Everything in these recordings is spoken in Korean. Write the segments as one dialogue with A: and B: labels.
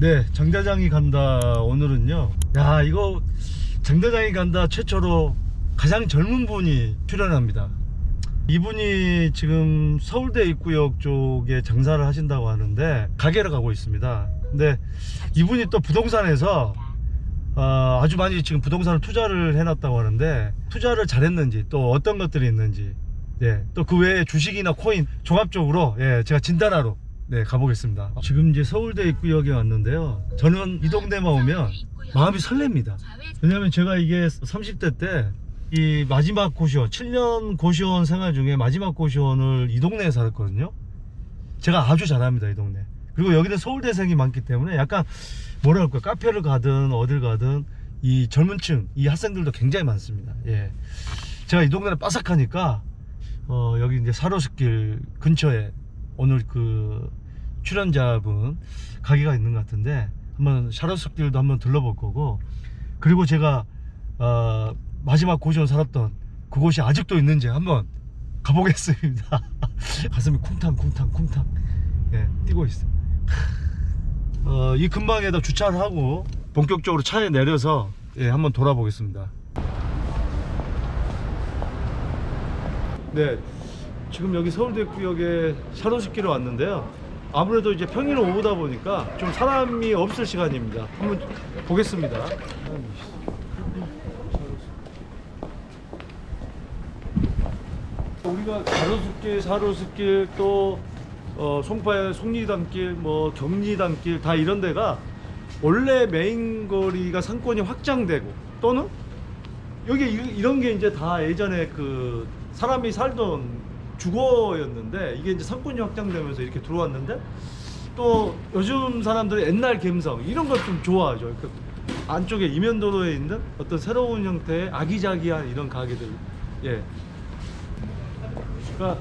A: 네, 장대장이 간다 오늘은요. 야, 이거 장대장이 간다 최초로 가장 젊은 분이 출연합니다. 이분이 지금 서울대 입구역 쪽에 장사를 하신다고 하는데 가게를 가고 있습니다. 근데 이분이 또 부동산에서 어, 아주 많이 지금 부동산을 투자를 해놨다고 하는데 투자를 잘했는지 또 어떤 것들이 있는지 예, 또 그 외에 주식이나 코인 종합적으로 예, 제가 진단하러 네, 가보겠습니다. 지금 이제 서울대 입구역에 왔는데요. 저는 이 동네만 오면 마음이 설렙니다. 왜냐면 제가 이게 30대 때 이 마지막 고시원, 7년 고시원 생활 중에 마지막 고시원을 이 동네에 살았거든요. 제가 아주 잘합니다, 이 동네. 그리고 여기는 서울대생이 많기 때문에 약간 할까요? 카페를 가든 어딜 가든 이 젊은 층, 이 학생들도 굉장히 많습니다. 예. 제가 이 동네를 빠삭하니까 어, 여기 이제 사로스길 근처에 오늘 그 출연자분 가게가 있는 것 같은데 한번 샤로스길도 한번 들러볼 거고 그리고 제가 어, 마지막 고시원 살았던 그곳이 아직도 있는지 한번 가보겠습니다. 가슴이 쿵탕 쿵탕 쿵탕 예, 뛰고 있어. 어, 이 근방에다 주차를 하고 본격적으로 차에 내려서 예, 한번 돌아보겠습니다. 네, 지금 여기 서울대 구역에 샤로스길에 왔는데요. 아무래도 이제 평일 오후다 보니까 좀 사람이 없을 시간입니다. 한번 보겠습니다. 우리가 가로수길, 사로수길 또 어, 송파의 송리단길, 뭐 경리단길 다 이런 데가 원래 메인 거리가 상권이 확장되고 또는 여기 이- 이런 게 이제 다 예전에 그 사람이 살던 주거였는데 이게 이제 상권이 확장되면서 이렇게 들어왔는데 또 요즘 사람들이 옛날 감성 이런 걸 좀 좋아하죠. 그 안쪽에 이면도로에 있는 어떤 새로운 형태의 아기자기한 이런 가게들. 예. 그러니까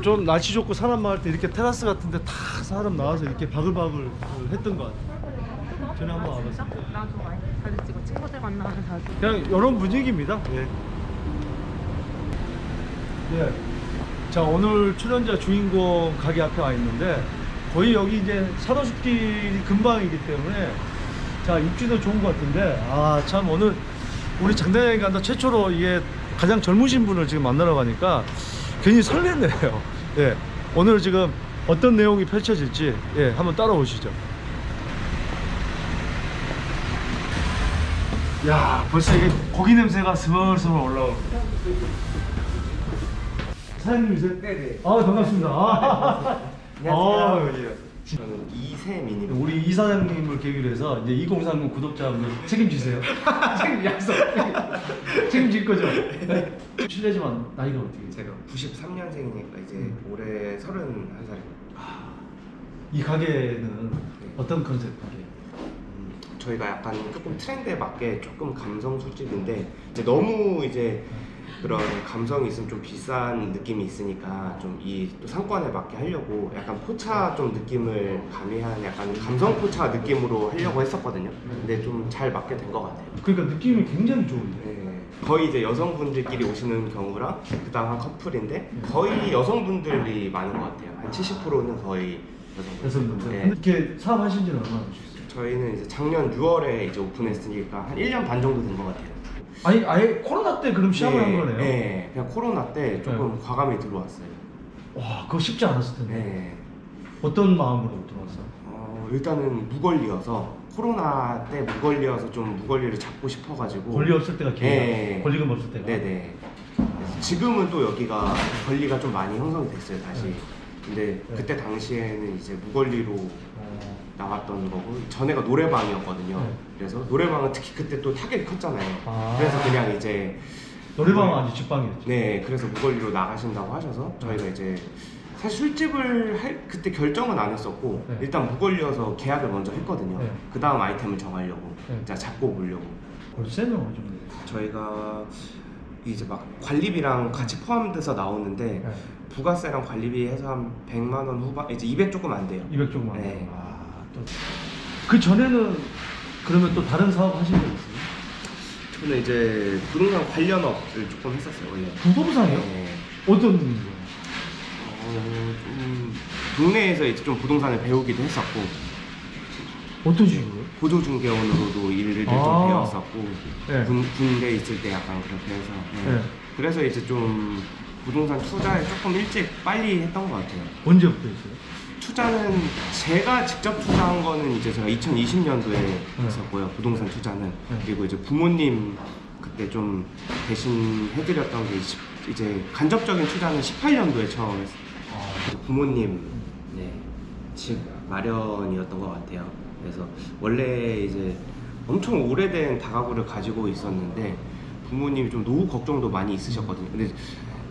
A: 좀 날씨 좋고 사람 많을 때 이렇게 테라스 같은데 다 사람 나와서 이렇게 바글바글 했던 것 같아요. 전에 한번 와봤습니다.
B: 나도 많이 사진 찍어 친구들 만나면 사진
A: 그냥 이런 분위기입니다. 예. 예. 자 오늘 출연자 주인공 가게 앞에 와 있는데 거의 여기 이제 사도숲길이 근방이기 때문에 자 입지도 좋은 것 같은데 아 참 오늘 우리 장단장이 간다 최초로 이게 가장 젊으신 분을 지금 만나러 가니까 괜히 설레네요. 예. 오늘 지금 어떤 내용이 펼쳐질지 예 한번 따라오시죠. 야 벌써 이게 고기 냄새가 스멀스멀 올라오고 사장님이세요?
C: 네네.
A: 아 반갑습니다 아, 아, 예.
C: 저는 이세민입니다.
A: 우리 이 사장님을 계기로 해서 이제 2030 구독자분들 책임지세요 책임 약속 책임질 거죠? 네. 실례지만 나이가 어떻게 되세요?
C: 제가 93년생이니까 이제
A: 음.
C: 올해 31살입니다.
A: 이 가게는 어떤 컨셉 가게?
C: 음, 저희가 약간 조금 트렌드에 맞게 조금 감성 술집인데 이제 너무 이제 그런 감성이 있으면 좀 비싼 느낌이 있으니까 좀 이 또 상권에 맞게 하려고 약간 포차 좀 느낌을 가미한 약간 감성 포차 느낌으로 하려고 했었거든요. 근데 좀 잘 맞게 된 것 같아요.
A: 그러니까 느낌이 굉장히 좋은데
C: 네, 거의 이제 여성분들끼리 오시는 경우랑 그다음 한 커플인데 거의 여성분들이 많은 것 같아요. 한 70%는 거의 여성분들.
A: 여성분들
C: 네.
A: 근데 이렇게 사업하신 지는 얼마나 되셨어요?
C: 저희는 이제 작년 6월에 이제 오픈했으니까 한 1년 반 정도 된 것 같아요.
A: 아니 아예 코로나 때 그럼 시작을
C: 네,
A: 한 거네요?
C: 네, 그냥 코로나 때 조금 과감히 들어왔어요.
A: 와 그거 쉽지 않았을 텐데
C: 네.
A: 어떤 마음으로 들어왔어요?
C: 어, 일단은 무권리여서 코로나 때 무권리여서 좀 무권리를 잡고 싶어가지고
A: 권리 없을 때가 기회가
C: 네.
A: 권리금 없을 때가
C: 네네. 그래서 지금은 또 여기가 권리가 좀 많이 형성이 됐어요 다시.
A: 네.
C: 근데
A: 네.
C: 그때 당시에는 이제 무권리로
A: 어,
C: 나왔던 거고 전에가 노래방이었거든요.
A: 네.
C: 그래서 노래방은 특히 그때 또 타격이 컸잖아요.
A: 아.
C: 그래서 그냥 이제
A: 노래방은 아니 직방이었죠
C: 네, 그래서 무권리로 나가신다고 하셔서 저희가 이제 사실 술집을 할 그때 결정은 안 했었고
A: 네.
C: 일단 무권리여서 계약을 먼저 했거든요.
A: 네.
C: 그 다음 아이템을 정하려고
A: 네.
C: 자 잡고 보려고.
A: 월세는 어느 정도
C: 저희가 이제 막 관리비랑 같이 포함돼서 나오는데
A: 네.
C: 부가세랑 관리비 해서 한 100만 원 후반 이제 200 조금 안 돼요.
A: 200 조금만
C: 네.
A: 아 또 그 전에는 그러면 또 다른 사업 하신 적 있어요?
C: 저는 이제 부동산 관련 업을 조금 했었어요 원래.
A: 부동산이요?
C: 네.
A: 어떤 거요?
C: 어, 좀 동네에서 이제 좀 부동산을 배우기도 했었고
A: 어떤 식으로?
C: 보조중개원으로도 일을 좀
A: 아.
C: 배웠었고
A: 네.
C: 군, 군대 있을 때 약간 그렇게 해서 네.
A: 네.
C: 그래서 이제 좀 부동산 투자에 조금 일찍 빨리 했던 것 같아요.
A: 언제부터 했어요?
C: 투자는 제가 직접 투자한 거는 이제 제가 2020년도에 했었고요. 부동산 투자는
A: 네.
C: 그리고 이제 부모님 그때 좀 대신 해드렸던 게 십- 이제 간접적인 투자는 18년도에 처음 했어요. 이제 부모님 네, 집 마련이었던 것 같아요. 그래서 원래 이제 엄청 오래된 다가구를 가지고 있었는데 부모님이 좀 노후 걱정도 많이 있으셨거든요. 근데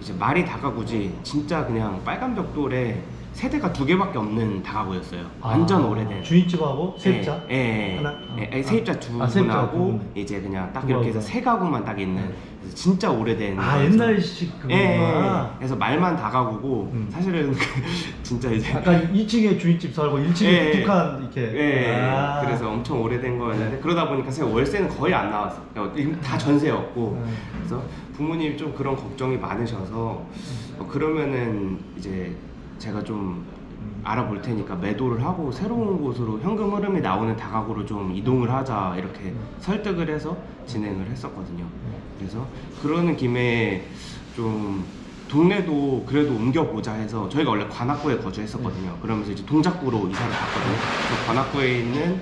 C: 이제 말이 다가구지 진짜 그냥 빨간 벽돌에 세대가 두 개밖에 없는 다가구였어요. 완전
A: 아,
C: 오래된.
A: 주인집하고 세입자?
C: 예, 예, 예.
A: 하나?
C: 예,
A: 어.
C: 예, 세입자
A: 아,
C: 두
A: 아, 세입자 두
C: 분하고
A: 분.
C: 이제 그냥 딱
A: 두
C: 이렇게 해서
A: 분하고.
C: 세 가구만 딱 있는 그래서 진짜 오래된
A: 아
C: 거여서.
A: 옛날식
C: 예, 예, 예. 그래서 말만 다가구고
A: 음.
C: 사실은 진짜 이제
A: 약간 2층에 주인집 살고 1층에
C: 예, 예.
A: 북한 이렇게.
C: 예,
A: 아.
C: 그래서 엄청 오래된 거였는데 그러다 보니까 제가 월세는 거의 안 나왔어. 요다 전세였고
A: 음.
C: 그래서 부모님이 좀 그런 걱정이 많으셔서 어, 그러면은 이제 제가 좀
A: 음.
C: 알아볼 테니까 매도를 하고 새로운 곳으로 현금 흐름이 나오는 다가구로 좀 이동을 하자 이렇게
A: 음.
C: 설득을 해서 진행을 했었거든요. 그래서 그러는 김에 좀 동네도 그래도 옮겨보자 해서 저희가 원래 관악구에 거주했었거든요. 그러면서 이제 동작구로 이사를 갔거든요. 그래서 관악구에 있는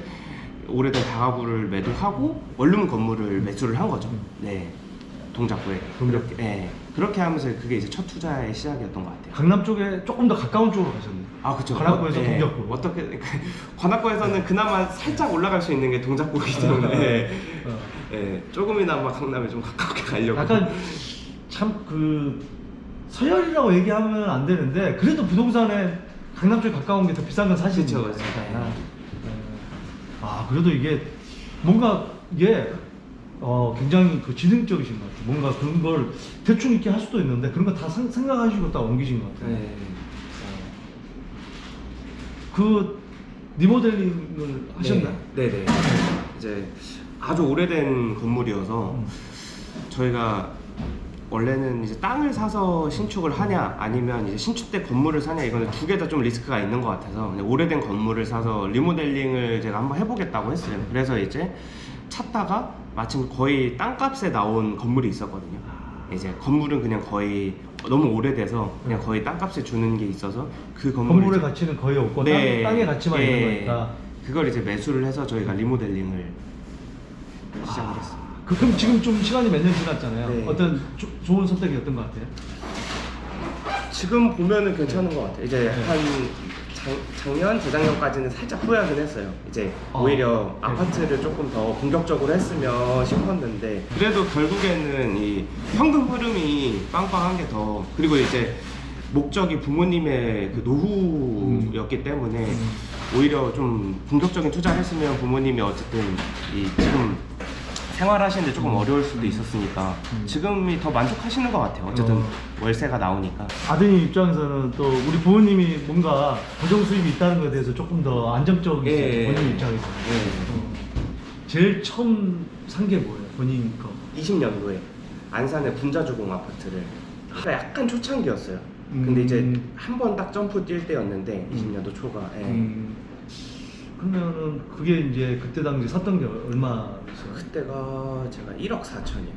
C: 오래된 다가구를 매도하고 원룸 건물을 매수를 한 거죠. 네, 동작구에.
A: 동작구.
C: 그렇게, 네, 그렇게 하면서 그게 이제 첫 투자의 시작이었던 것 같아요.
A: 강남 쪽에 조금 더 가까운 쪽으로 가셨네.
C: 아 그쵸
A: 관악구에서
C: 네.
A: 동작구로.
C: 어떻게 그 관악구에서는 그나마 살짝 올라갈 수 있는 게 동작구이기 때문에
A: 어.
C: 예, 조금이나마 강남에 좀 가깝게 가려고
A: 약간 참 그 서열이라고 얘기하면 안 되는데 그래도 부동산에 강남 쪽에 가까운 게 더 비싼 건 사실이죠.
C: 그쵸, 그쵸. 네.
A: 아 그래도 이게 뭔가 이게 어 굉장히 그 지능적이신 것 같아요. 뭔가 그런 걸 대충 이렇게 할 수도 있는데 그런 거 다 생각하시고 딱 옮기신 것 같아요.
C: 네.
A: 그 리모델링을 하셨나요?
C: 네, 네. 이제 아주 오래된 건물이어서
A: 음.
C: 저희가 원래는 이제 땅을 사서 신축을 하냐 아니면 이제 신축 때 건물을 사냐 이거는 두 개 다 좀 리스크가 있는 것 같아서 그냥 오래된 건물을 사서 리모델링을 제가 한번 해보겠다고 했어요. 그래서 이제 찾다가 마침 거의 땅값에 나온 건물이 있었거든요. 이제 건물은 그냥 거의 너무 오래돼서 그냥 거의 땅값에 주는 게 있어서 그 건물을
A: 건물의
C: 이제-
A: 가치는 거의 없고
C: 네.
A: 땅, 의 가치만
C: 예.
A: 있는 거니까.
C: 그걸 이제 매수를 해서 저희가 리모델링을 시작을 했어요.
A: 그, 그럼 지금 좀 시간이 몇 년 지났잖아요.
C: 네.
A: 어떤 조- 좋은 선택이었던 것 같아요?
C: 지금 보면은 괜찮은 것 같아요. 이제
A: 네.
C: 한 작, 작년, 재작년까지는 살짝 후회하긴 했어요. 이제
A: 어.
C: 오히려
A: 네.
C: 아파트를 조금 더 공격적으로 했으면 싶었는데 그래도 결국에는 이 현금 흐름이 빵빵한 게 더 그리고 이제 목적이 부모님의 그 노후였기 때문에
A: 음.
C: 오히려 좀 공격적인 투자를 했으면 부모님이 어쨌든 이 지금 생활하시는데 조금 어려울 수도 있었으니까
A: 음.
C: 지금이 더 만족하시는 것 같아요. 어쨌든
A: 어.
C: 월세가 나오니까.
A: 아드님 입장에서는 또 우리 부모님이 뭔가 고정 수입이 있다는 것에 대해서 조금 더 안정적이세요.
C: 예.
A: 본인 입장에서.
C: 예.
A: 어. 제일 처음 산 게 뭐예요? 본인 거.
C: 20년도에 안산의 분자주공 아파트를 그러니까 약간 초창기였어요.
A: 음.
C: 근데 이제 한번 딱 점프 뛸 때였는데 20년도 초가. 예.
A: 음. 그러면은 그게 이제 그때 당시 샀던 게 얼마였어요?
C: 그때가 제가 1억 4천이요.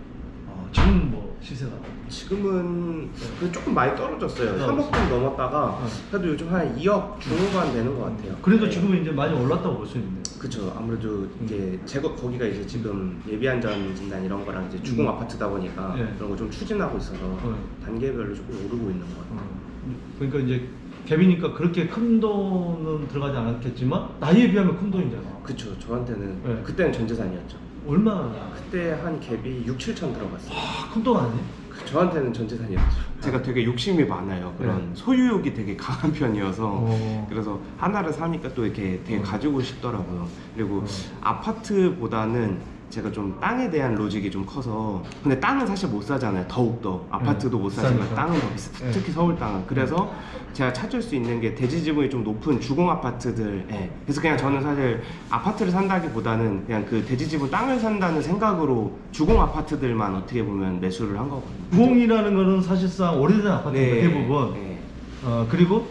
A: 어, 지금 뭐 시세가?
C: 지금은 그 조금 많이 떨어졌어요.
A: 네.
C: 3억 좀 넘었다가
A: 어.
C: 그래도 요즘 한 2억 중후반 되는 것 같아요.
A: 그래도
C: 네.
A: 지금은 이제 많이 올랐다고 볼 수 있네요.
C: 그쵸 아무래도 이게 제거 거기가 이제 지금 예비 안전 진단 이런 거랑 이제 주공
A: 음.
C: 아파트다 보니까
A: 예.
C: 그런 거 좀 추진하고 있어서
A: 어.
C: 단계별로 조금 오르고 있는 것 같아요.
A: 어, 그러니까 이제 갭이니까 그렇게 큰 돈은 들어가지 않았겠지만 나이에 비하면 큰 돈이잖아.
C: 그쵸 저한테는
A: 네.
C: 그때는 전재산이었죠.
A: 얼마?
C: 그때 한 갭이 6, 7천 들어갔어요.
A: 아, 큰돈 아니에요?
C: 그 저한테는 전재산이었죠. 제가 되게 욕심이 많아요. 그런
A: 네.
C: 소유욕이 되게 강한 편이어서
A: 어.
C: 그래서 하나를 사니까 또 이렇게 되게
A: 어.
C: 가지고 싶더라고요. 그리고
A: 어.
C: 아파트보다는 제가 좀 땅에 대한 로직이 좀 커서 근데 땅은 사실 못 사잖아요. 더욱더 아파트도
A: 네.
C: 못 사지만
A: 비싸니까.
C: 땅은 더 비싸.
A: 네.
C: 특히 서울 땅은. 그래서 제가 찾을 수 있는 게 대지 지분이 좀 높은 주공 아파트들. 예. 그래서 그냥 저는 사실 아파트를 산다기보다는 그냥 그 대지 지분 땅을 산다는 생각으로 주공 아파트들만 어떻게 보면 매수를 한 거거든요.
A: 구공이라는 거는 사실상 오래된 아파트인데
C: 네.
A: 대부분.
C: 네.
A: 어, 그리고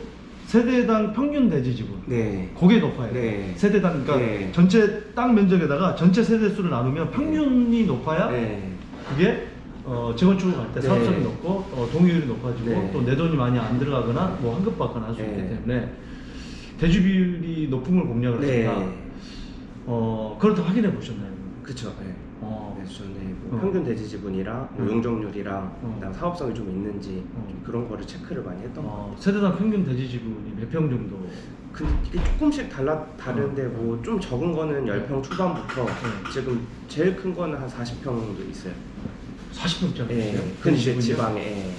A: 세대당 평균 대지 지분
C: 네.
A: 그게 높아요.
C: 네.
A: 세대당 그러니까
C: 네.
A: 전체 땅 면적에다가 전체 세대 수를 나누면 평균이 높아야
C: 네.
A: 그게 어, 재건축을 갈 때
C: 네.
A: 사업성이 높고 어, 동의율이 높아지고
C: 네.
A: 또 내 돈이 많이 안 들어가거나 뭐 환급 받거나 할 수 있기
C: 네.
A: 때문에 대지 비율이 높은 걸 공략을
C: 네.
A: 하니까 어, 그걸 다 확인해 보셨나요?
C: 그쵸. 네.
A: 어.
C: 네, 전에 뭐
A: 어.
C: 평균 대지 지분이랑 뭐
A: 음.
C: 용적률이랑
A: 어.
C: 그다음 사업성이 좀 있는지
A: 어.
C: 좀 그런 거를 체크를 많이 했던 것 같아요.
A: 어, 세대당 평균 대지 지분이 몇 평 정도?
C: 근데 이게 조금씩 달라 다른데
A: 어.
C: 뭐좀 적은 거는 10평 초반부터
A: 네.
C: 지금 제일 큰 거는 한 40평 정도 있어요.
A: 40평짜리.
C: 예. 큰 이제 지방에. 예.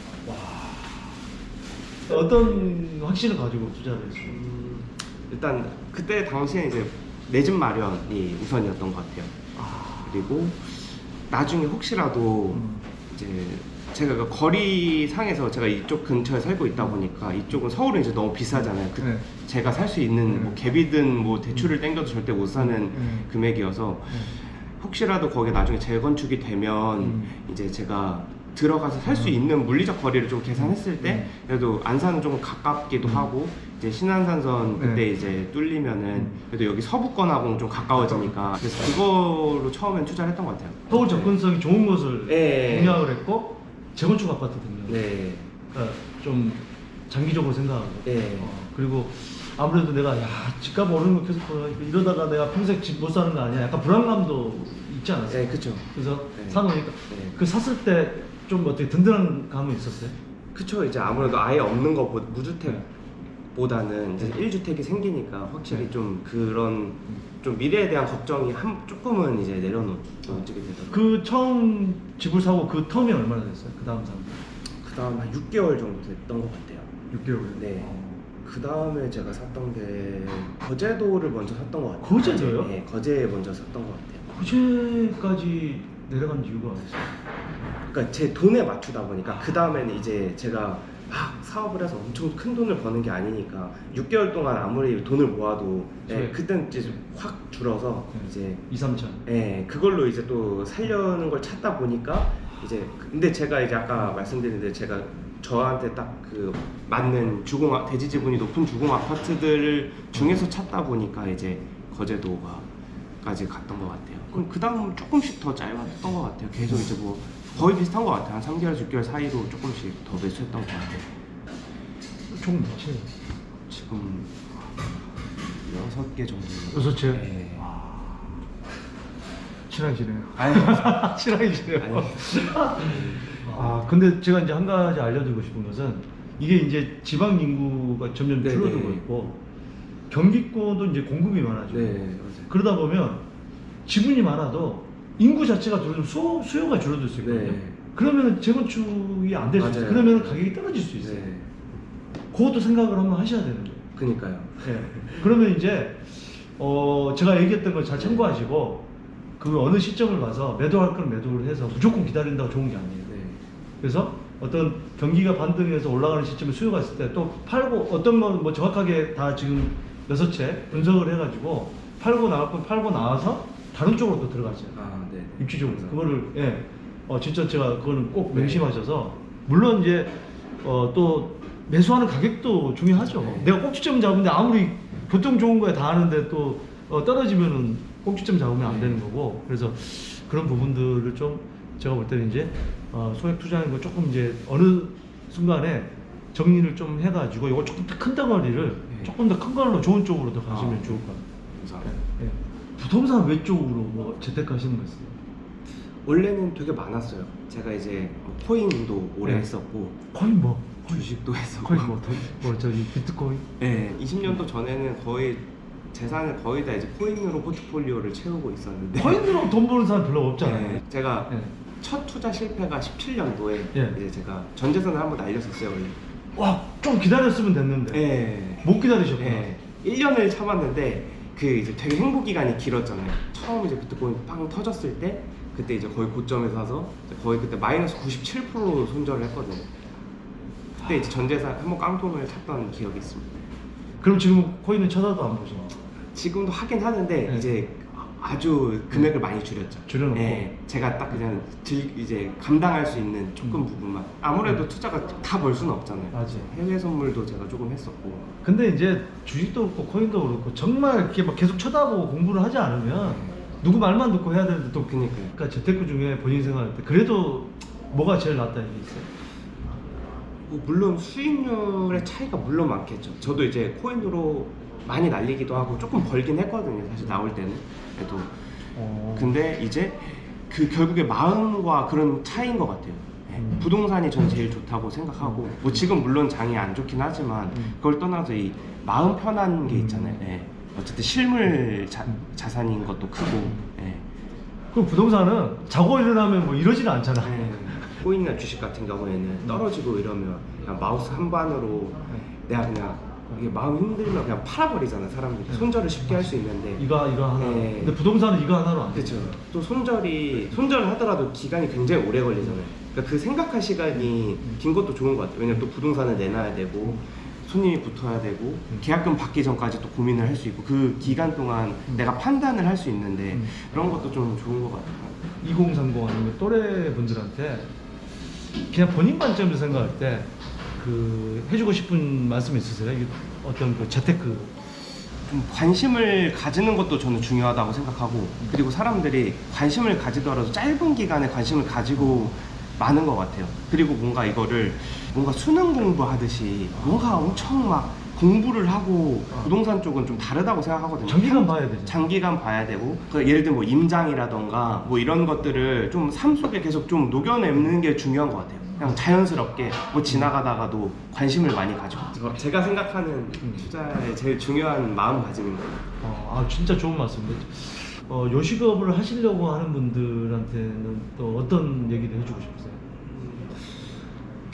A: 어떤 확신을 가지고 투자를 했어요?
C: 음, 일단 그때 당시에 이제 내 집 마련이 우선이었던 것 같아요.
A: 아,
C: 그리고 나중에 혹시라도
A: 음.
C: 이제 제가 그 거리 상에서 제가 이쪽 근처에 살고 있다 보니까 이쪽은 서울은 이제 너무 비싸잖아요. 그
A: 네.
C: 제가 살 수 있는 뭐
A: 네.
C: 갭이든 뭐 대출을 땡겨도 절대 못 사는
A: 음.
C: 금액이어서 혹시라도 거기에 나중에 재건축이 되면
A: 음.
C: 이제 제가 들어가서 살수 있는 물리적 거리를 좀 계산했을 때
A: 음.
C: 그래도 안산은 조금 가깝기도
A: 음.
C: 하고 이제 신안산선 그때
A: 네.
C: 이제 뚫리면은
A: 음.
C: 그래도 여기 서부권하고는 좀 가까워지니까 그래서 그거로 처음엔 투자를 했던 것 같아요.
A: 서울 접근성이 좋은 것을
C: 네.
A: 공략을 했고 재건축 아파트 등록.
C: 네.
A: 그러니까 좀 장기적으로 생각하고.
C: 네.
A: 어, 그리고 아무래도 내가 야 집값 오르는 거 계속 보여. 이러다가 내가 평생 집 못 사는 거 아니야? 약간 불안감도 있지 않았어요?
C: 네, 그쵸.
A: 그래서
C: 네.
A: 사놓으니까
C: 네.
A: 그 샀을 때 좀 어떻게 든든한 감은 있었어요?
C: 그쵸. 이제 아무래도 아예 없는 거
A: 네.
C: 무주택 보다는 이제 1주택이 생기니까 확실히
A: 네.
C: 좀 그런 좀 미래에 대한 걱정이 한 조금은 이제 내려놓게 되더라고요.
A: 그 처음 집을 사고 그 텀이 얼마나 됐어요? 그 다음 산.
C: 그 다음 한 6개월 정도 됐던 것 같아요.
A: 6개월.
C: 네. 그 다음에 제가 샀던 게 거제도를 먼저 샀던 것 같아요.
A: 거제도요?
C: 거제, 네, 거제에 먼저 샀던 것 같아요.
A: 그제까지 내려간 이유가 있어요?
C: 그러니까 제 돈에 맞추다 보니까 그 다음에는 이제 제가 막 사업을 해서 엄청 큰 돈을 버는 게 아니니까 6개월 동안 아무리 돈을 모아도 예,
A: 네.
C: 그땐 이제 확 줄어서
A: 네.
C: 이제
A: 2, 3천.
C: 예, 그걸로 이제 또 살려는 걸 찾다 보니까 이제 근데 제가 이제 아까 말씀드렸는데 제가 저한테 딱 그 맞는 주공 아- 대지 지분이 높은 주공 아파트들 중에서 찾다 보니까 이제 거제도가까지 갔던 것 같아요. 그럼 그 다음 조금씩 더 짧았던 것 같아요. 계속 이제 뭐 거의 비슷한 것 같아요. 한 3개월, 6개월 사이로 조금씩 더 매수했던 것 같아요.
A: 총 몇채?
C: 지금 여섯 개 정도.
A: 여섯 채?
C: 네.
A: 친하시네요.
C: 아니,
A: 친하시네요.
C: 아니.
A: 아 근데 제가 이제 한 가지 알려드리고 싶은 것은 이게 이제 지방 인구가 점점
C: 네,
A: 줄어들고
C: 네.
A: 있고 경기권도 이제 공급이 많아지고
C: 네, 맞아요.
A: 그러다 보면 지분이 많아도 인구 자체가 줄어들면 수, 수요가 줄어들 수 있거든요.
C: 네.
A: 그러면 재건축이 안 될 수 있어요.
C: 맞아요.
A: 그러면 가격이 떨어질 수 있어요.
C: 네.
A: 그것도 생각을 한번 하셔야 되는 거예요.
C: 그니까요.
A: 예. 그러면 이제 어 제가 얘기했던 걸 잘 참고하시고 그 어느 시점을 봐서 매도할 건 매도를 해서 무조건 기다린다고 좋은 게 아니에요.
C: 네.
A: 그래서 어떤 경기가 반등해서 올라가는 시점에 수요가 있을 때 또 팔고 어떤 건 뭐 정확하게 다 지금 여섯 채 분석을 해가지고 팔고 나갈 건 팔고 나와서 다른 쪽으로 또 들어가죠.
C: 아, 네.
A: 입지적으로
C: 그래서-
A: 그거를 예. 어 진짜 제가 그거는 꼭
C: 네.
A: 명심하셔서 물론 이제 어 또 매수하는 가격도 중요하죠.
C: 네.
A: 내가 꼭지점 잡은데 아무리 교통 좋은 거에 다 하는데 또 어, 떨어지면은 꼭지점 잡으면 안
C: 네.
A: 되는 거고 그래서 그런 부분들을 좀 제가 볼 때는 이제 어, 소액 투자하는 거 조금 이제 어느 순간에 정리를 좀 해가지고 이거 조금 더 큰 덩어리를
C: 네.
A: 조금 더 큰 걸로 좋은 쪽으로 더 가시면
C: 아.
A: 좋을 것 같아요.
C: 감사합니다.
A: 예. 부동산 외쪽으로 뭐 재테크 하시는 거 있어요?
C: 원래는 되게 많았어요. 제가 이제 뭐 코인도 오래
A: 네.
C: 했었고
A: 거의 뭐
C: 주식도 했었고.
A: 거의 뭐, 더, 뭐 저기 비트코인
C: 네, 20년도 전에는 거의 재산을 거의 다 이제 코인으로 포트폴리오를 채우고 있었는데.
A: 코인으로 돈 버는 사람 별로 없잖아요.
C: 네, 제가
A: 예.
C: 첫 투자 실패가 17년도에
A: 예.
C: 이제 제가 전 재산을 한번 날렸었어요. 원래.
A: 와, 좀 기다렸으면 됐는데
C: 네.
A: 못 기다리셨구나.
C: 네. 1년을 참았는데 그 이제 되게 행복 기간이 길었잖아요. 처음 이제 비트코인 빵 터졌을 때 그때 이제 거의 고점에 사서 거의 그때 마이너스 97% 손절을 했거든요. 그때 이제 전 재산 한번 깡통을 찼던 기억이 있습니다.
A: 그럼 지금 코인은 쳐다도 안 보시나요?
C: 지금도 하긴 하는데
A: 네.
C: 이제 아주 금액을 많이 줄였죠.
A: 줄여놓고.
C: 예, 제가 딱 그냥 들, 이제 감당할 수 있는 조금
A: 음.
C: 부분만. 아무래도 투자가 다 벌 수는 없잖아요.
A: 맞아.
C: 해외 선물도 제가 조금 했었고.
A: 근데 이제 주식도 그렇고 코인도 그렇고 정말 이렇게 막 계속 쳐다보고 공부를 하지 않으면 누구 말만 듣고 해야 되는데 또
C: 그니까요.
A: 그러니까 재테크 중에 본인 생활할 때 그래도 뭐가 제일 낫다는 게 있어요?
C: 뭐 물론 수익률의 차이가 물론 많겠죠. 저도 이제 코인으로 많이 날리기도 하고 조금 벌긴 했거든요. 사실 나올 때는. 그래도
A: 어.
C: 근데 이제 그 결국에 마음과 그런 차이인 것 같아요. 예,
A: 음.
C: 부동산이 전 제일 좋다고 생각하고 뭐 지금 물론 장이 안 좋긴 하지만
A: 음.
C: 그걸 떠나서 이 마음 편한 게
A: 음.
C: 있잖아요. 예. 어쨌든 실물 자, 자산인 것도 크고. 예.
A: 그럼 부동산은 자고 일어나면 뭐 이러지는 않잖아.
C: 예. 코인이나 주식 같은 경우에는 떨어지고 이러면 그냥 마우스 한 반으로 내가 그냥 이게 마음 힘들면 그냥 팔아버리잖아 사람들이 손절을 쉽게 할 수 있는데
A: 이거 이거 하나.
C: 네.
A: 근데 부동산은 이거 하나로 안 돼.
C: 그렇죠. 또 손절이 손절을 하더라도 기간이 굉장히 오래 걸리잖아요. 그러니까 그 생각할 시간이 긴 것도 좋은 것 같아요. 왜냐면 또 부동산을 내놔야 되고 손님이 붙어야 되고 계약금 받기 전까지 또 고민을 할 수 있고 그 기간 동안 내가 판단을 할 수 있는데
A: 음.
C: 그런 것도 좀 좋은 것 같아요.
A: 2030 아니면 또래 분들한테 그냥 본인 관점에서 생각할 때 그 해주고 싶은 말씀 있으세요? 어떤 그 재테크
C: 좀 관심을 가지는 것도 저는 중요하다고 생각하고 그리고 사람들이 관심을 가지더라도 짧은 기간에 관심을 가지고 많은 것 같아요. 그리고 뭔가 이거를 뭔가 수능 공부하듯이 뭔가 엄청 막 공부를 하고 부동산 쪽은 좀 다르다고 생각하거든요.
A: 장기간 봐야 되잖아.
C: 장기간 봐야 되고 그 예를 들면 뭐 임장이라던가 뭐 이런 것들을 좀 삶 속에 계속 좀 녹여내는 게 중요한 것 같아요. 그냥 자연스럽게 뭐 지나가다가도 관심을 많이 가지고 제가 생각하는 투자의 제일 중요한 마음가짐인 거예요.
A: 어, 아 진짜 좋은 말씀인데 어, 요식업을 하시려고 하는 분들한테는 또 어떤 얘기를 해주고 싶으세요?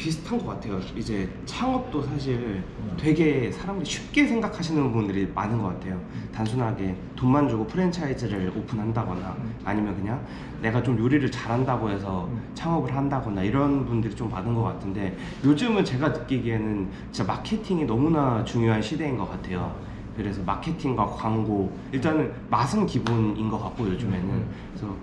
C: 비슷한 것 같아요. 이제 창업도 사실 되게 사람들이 쉽게 생각하시는 분들이 많은 것 같아요. 단순하게 돈만 주고 프랜차이즈를 오픈한다거나 아니면 그냥 내가 좀 요리를 잘한다고 해서 창업을 한다거나 이런 분들이 좀 많은 것 같은데 요즘은 제가 느끼기에는 진짜 마케팅이 너무나 중요한 시대인 것 같아요. 그래서 마케팅과 광고 일단은 맛은 기본인 것 같고 요즘에는 그래서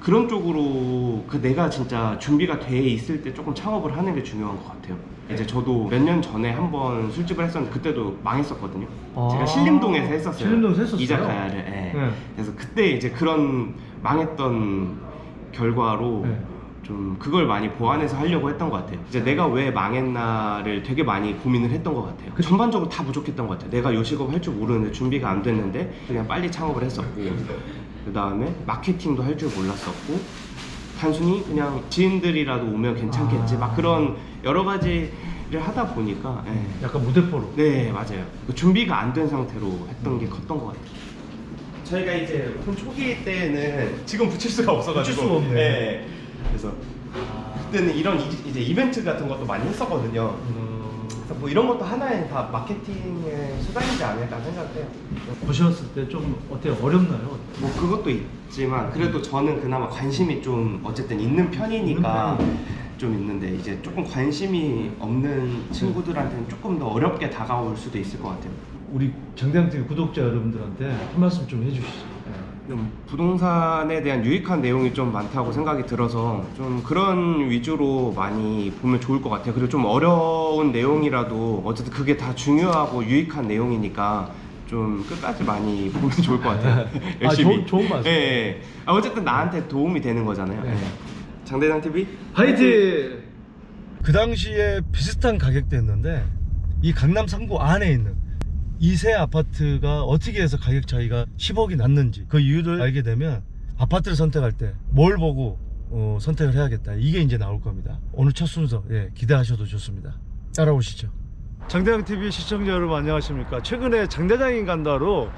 C: 그런 쪽으로 그 내가 진짜 준비가 돼 있을 때 조금 창업을 하는 게 중요한 것 같아요. 이제 저도 몇 년 전에 한번 술집을 했었는데 그때도 망했었거든요.
A: 아,
C: 제가 신림동에서 했었어요.
A: 신림동에서 했었어요?
C: 이자카야를. 예.
A: 네.
C: 그래서 그때 이제 그런 망했던 결과로
A: 네.
C: 좀 그걸 많이 보완해서 하려고 했던 것 같아요. 이제 내가 왜 망했나를 되게 많이 고민을 했던 것 같아요.
A: 그쵸.
C: 전반적으로 다 부족했던 것 같아요. 내가 요식업 할 줄 모르는데 준비가 안 됐는데 그냥 빨리 창업을 했었고 그 다음에 마케팅도 할 줄 몰랐었고 단순히 그냥 지인들이라도 오면 괜찮겠지
A: 아.
C: 막 그런 여러 가지를 하다 보니까 예.
A: 약간 무대포로
C: 네 맞아요 그 준비가 안 된 상태로 했던 게 컸던 것 같아요 저희가 이제 오픈 초기 때는 지금 붙일 수가 없어가지고
A: 붙일 수가 없네.
C: 네. 그래서
A: 아,
C: 그때는 이런 이- 이제 이벤트 같은 것도 많이 했었거든요
A: 어,
C: 그래서 뭐 이런 것도 하나의 다 마케팅의 수단이지 않을까 생각해요
A: 보셨을 때 좀 어때요? 어렵나요?
C: 뭐 그것도 있지만 그래도 저는 그나마 관심이 좀 어쨌든 있는 편이니까 좀 있는데 이제 조금 관심이 없는 친구들한테는 조금 더 어렵게 다가올 수도 있을 것 같아요.
A: 우리 장대양 TV 구독자 여러분들한테 한 말씀 좀 해주시죠.
C: 좀 부동산에 대한 유익한 내용이 좀 많다고 생각이 들어서 좀 그런 위주로 많이 보면 좋을 것 같아요. 그리고 좀 어려운 내용이라도 어쨌든 그게 다 중요하고 유익한 내용이니까 좀 끝까지 많이 보면 좋을 것 같아요.
A: 아,
C: 열심히.
A: 좋은- 좋은 말씀.
C: 예, 예. 아, 어쨌든 나한테 도움이 되는 거잖아요.
A: 네.
C: 예. 장대장 TV
A: 화이팅! 그 당시에 비슷한 가격대였는데 이 강남 3구 안에 있는 이세 아파트가 어떻게 해서 가격 차이가 10억이 났는지 그 이유를 알게 되면 아파트를 선택할 때 뭘 보고 어, 선택을 해야겠다. 이게 이제 나올 겁니다. 오늘 첫 순서. 예, 기대하셔도 좋습니다. 따라오시죠. 장대장 TV 시청자 여러분 안녕하십니까? 최근에 장대장인 간다로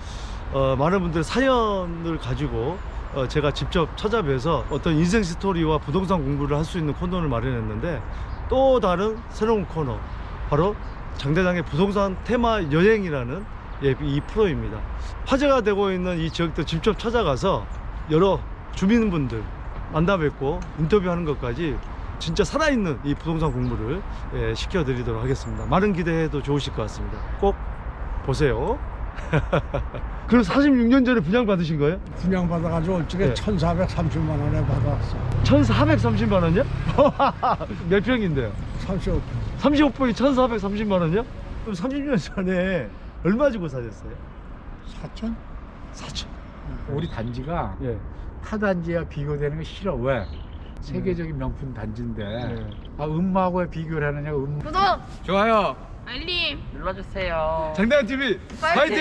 A: 어, 많은 분들 사연을 가지고 어, 제가 직접 찾아뵈서 어떤 인생 스토리와 부동산 공부를 할 수 있는 코너를 마련했는데 또 다른 새로운 코너 바로 장대장의 부동산 테마 여행이라는 예, 이 프로입니다. 화제가 되고 있는 이 지역들 직접 찾아가서 여러 주민분들 만나 뵙고 인터뷰하는 것까지 진짜 살아있는 이 부동산 공부를 예, 시켜드리도록 하겠습니다. 많은 기대해도 좋으실 것 같습니다. 꼭 보세요. 그럼 46년 전에 분양 받으신 거예요?
D: 분양 받아가지고 어떻게
A: 네.
D: 1,430만 원에 받아왔어.
A: 1430만 원이요? 몇 평인데요?
D: 35평.
A: 35평이 1430만 원이요? 그럼 30년 전에 얼마 주고 사셨어요?
D: 4천?
A: 4천.
E: 우리 단지가
A: 예.
E: 타 단지와 비교되는 거 싫어 왜? 세계적인 명품 단지인데
A: 네.
E: 아 음마하고 왜 비교를 하느냐 음
B: 구독!
E: 좋아요
B: 알림!
A: 장대현 TV 파이팅!